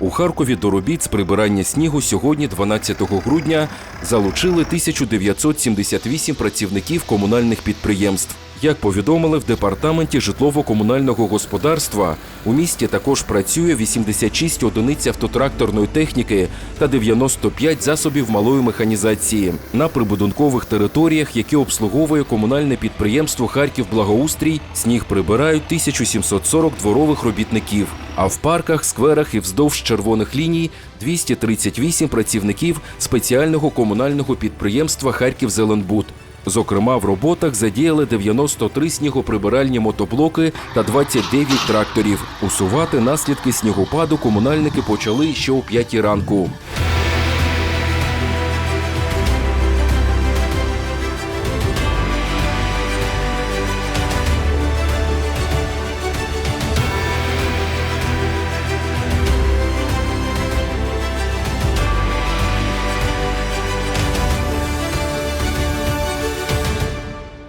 У Харкові до робіт з прибирання снігу сьогодні, 12 грудня, залучили 1978 працівників комунальних підприємств. Як повідомили в департаменті житлово-комунального господарства, у місті також працює 86 одиниць автотракторної техніки та 95 засобів малої механізації. На прибудинкових територіях, які обслуговує комунальне підприємство Харків Благоустрій, сніг прибирають 1740 дворових робітників. А в парках, скверах і вздовж червоних ліній 238 працівників спеціального комунального підприємства Харків Зеленбуд. Зокрема, в роботах задіяли 93 снігоприбиральні мотоблоки та 29 тракторів. Усувати наслідки снігопаду комунальники почали ще о 5 ранку.